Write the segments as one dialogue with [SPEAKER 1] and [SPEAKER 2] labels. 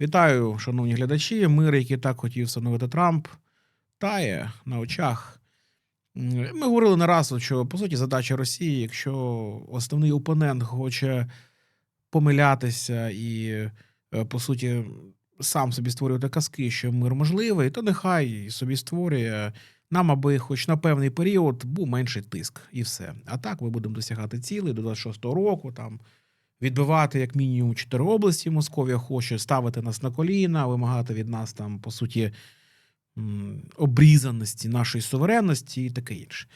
[SPEAKER 1] Вітаю, шановні глядачі. Мир, який так хотів встановити Трамп, тає на очах. Ми говорили не раз, що по суті задача Росії, якщо основний опонент хоче помилятися і, е, по суті, сам собі створювати казки, що мир можливий, то нехай собі створює нам, аби хоч на певний період був менший тиск, і все. А так ми будемо досягати цілей до 26-го року. Там відбивати як мінімум чотири області. Московія хоче ставити нас на коліна, вимагати від нас там, по суті, обрізаності нашої суверенності і таке інше.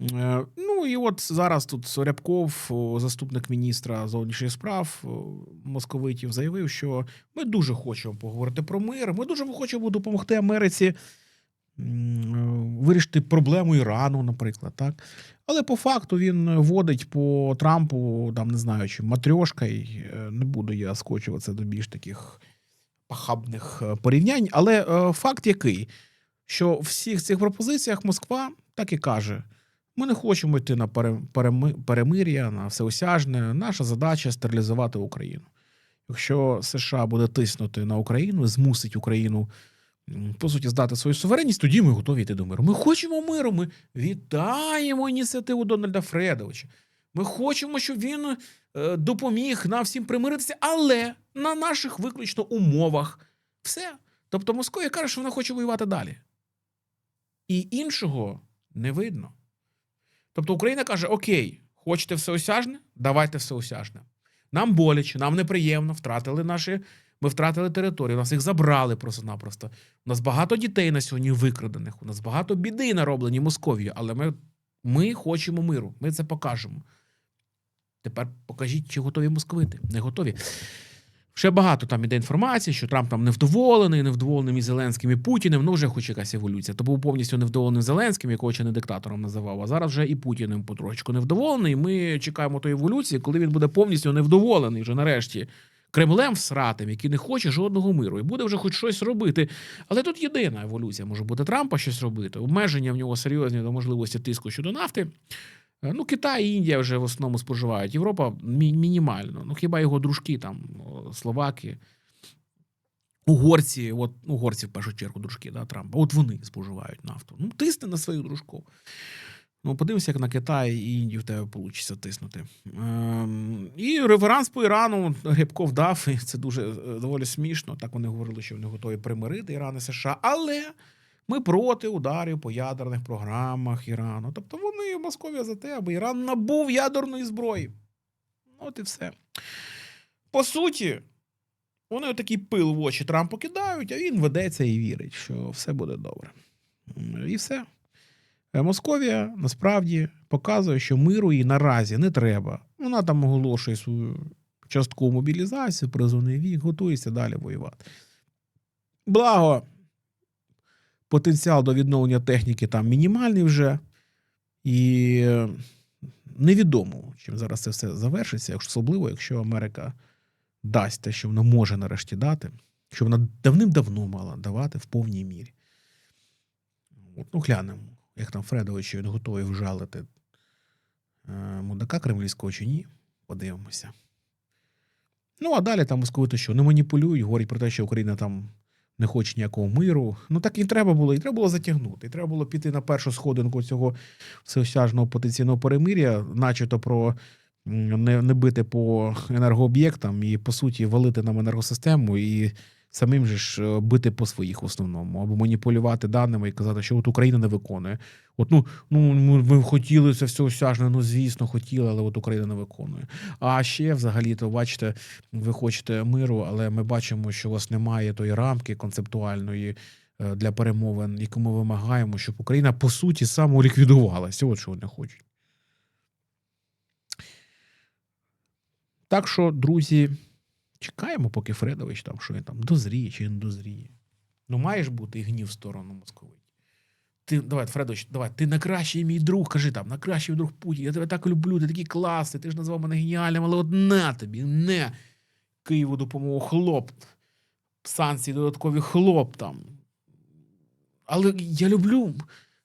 [SPEAKER 1] Е, Ну і от зараз тут Рябков, заступник міністра зовнішніх справ московитів, заявив, що ми дуже хочемо поговорити про мир. Ми дуже хочемо допомогти Америці вирішити проблему Ірану, наприклад, так. Але по факту він водить по Трампу, там не знаю, чи матрьошка, е, не буду я скочуватися до більш таких пахабних е, порівнянь. Але е, факт який, що в всіх цих пропозиціях Москва так і каже: ми не хочемо йти на перемир'я, на всеосяжне. Наша задача стерилізувати Україну. Якщо США буде тиснути на Україну, змусить Україну. По суті, здати свою суверенність, тоді ми готові йти до миру. Ми хочемо миру. Ми вітаємо ініціативу Дональда Фредовича. Ми хочемо, щоб він е, допоміг нам всім примиритися, але на наших виключно умовах. Все. Тобто Московія каже, що вона хоче воювати далі. І іншого не видно. Тобто Україна каже: Окей, хочете всеосяжне? Давайте всеосяжне. Нам боляче, нам неприємно, втратили наші. Ми втратили територію, нас їх забрали просто-напросто. У нас багато дітей на сьогодні викрадених, у нас багато біди нароблені Московією, але ми, ми хочемо миру. Ми це покажемо. Тепер покажіть, чи готові московити. Не готові. Ще багато там іде інформації, що Трамп там невдоволений, невдоволений і Зеленським і Путіним. Ну, вже хоч якась еволюція. То був повністю невдоволений Зеленським, якого ще не диктатором називав. А зараз вже і Путіним потрошечку невдоволений. Ми чекаємо тої еволюції, коли він буде повністю невдоволений вже нарешті. Кремлем всратим, який не хоче жодного миру, і буде вже хоч щось робити. Але тут єдина еволюція може бути Трампа щось робити. Обмеження в нього серйозні до можливості тиску щодо нафти. Е, Ну, Китай і Індія вже в основному споживають. Європа мі- мінімально. Ну, хіба його дружки, там, словаки, угорці, от угорці в першу чергу дружки да, Трампа, от вони споживають нафту. Ну, тисни на свою дружку. Ну, подивимося, як на Китай і Індію в тебе вийде тиснути. Ем, і реверанс по Ірану Грибков дав, і це дуже е, доволі смішно. Так вони говорили, що вони готові примирити Іран і США. Але ми проти ударів по ядерних програмах Ірану. Тобто вони Московія за те, аби Іран набув ядерної зброї. От і все. По суті, вони такий пил в очі Трампу кидають, а він ведеться і вірить, що все буде добре. І все. Е, Московія насправді показує, що миру їй наразі не треба. Вона там оголошує свою часткову мобілізацію, призовний вік, готується далі воювати. Благо, потенціал до відновлення техніки там мінімальний вже. І е, невідомо, чим зараз це все завершиться, особливо, якщо Америка дасть те, що вона може нарешті дати, що вона давним-давно мала давати в повній мірі. От, ну, глянемо, як там Фредович він готовий вжалити е, мудака кремлівського чи ні. Подивимося. Ну, а далі там московити що не маніпулюють, говорять про те, що Україна там не хоче ніякого миру. Ну так і треба було, і треба було затягнути. І треба було піти на першу сходинку цього всеосяжного потенційного перемир'я, начебто про не, не бити по енергооб'єктам і, по суті, валити нам енергосистему і самим же ж е, бити по своїх в основному, або маніпулювати даними і казати, що от Україна не виконує. От ну, ну ми, хотіли це всеосяжне, ну звісно, хотіли, але от Україна не виконує. А ще взагалі, то бачите, ви хочете миру, але ми бачимо, що у вас немає тої рамки концептуальної е, для перемовин, яку ми вимагаємо, щоб Україна по суті самоліквідувалася. От що вони хочуть. Так що, друзі, чекаємо, поки Фредович там, що він там дозріє чи не дозріє. Ну, маєш бути і гнів в сторону московиті. Ти, давай, Фредович, давай, ти найкращий мій друг, кажи там, найкращий друг Путін. Я тебе так люблю, ти такий класний, ти ж назвав мене геніальним, але от на тобі, не. Києву допомогу хлоп. Санкції додаткові хлоп там. Але я люблю.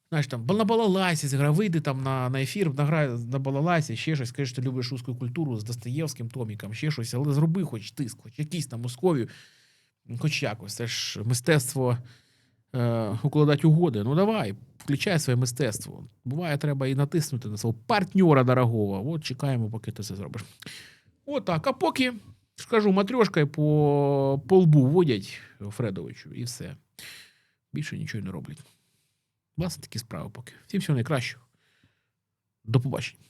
[SPEAKER 1] Знаєш, там на балалайці зіграй, вийди там на, на ефір, награй на балалайці, ще щось, скажи, що ти любиш русську культуру з Достоєвським томіком, ще щось, але зроби хоч тиск, хоч якийсь на Московію. Хоч якось, це ж мистецтво е, укладати угоди. Ну давай, включай своє мистецтво. Буває, треба і натиснути на свого партнера дорогого. От чекаємо, поки ти це зробиш. Отак. А поки скажу, матрьошкою по, по лбу водять Фредовичу, і все. Більше нічого не роблять. Власне, такі справи поки. Всім всього найкращого. До побачення.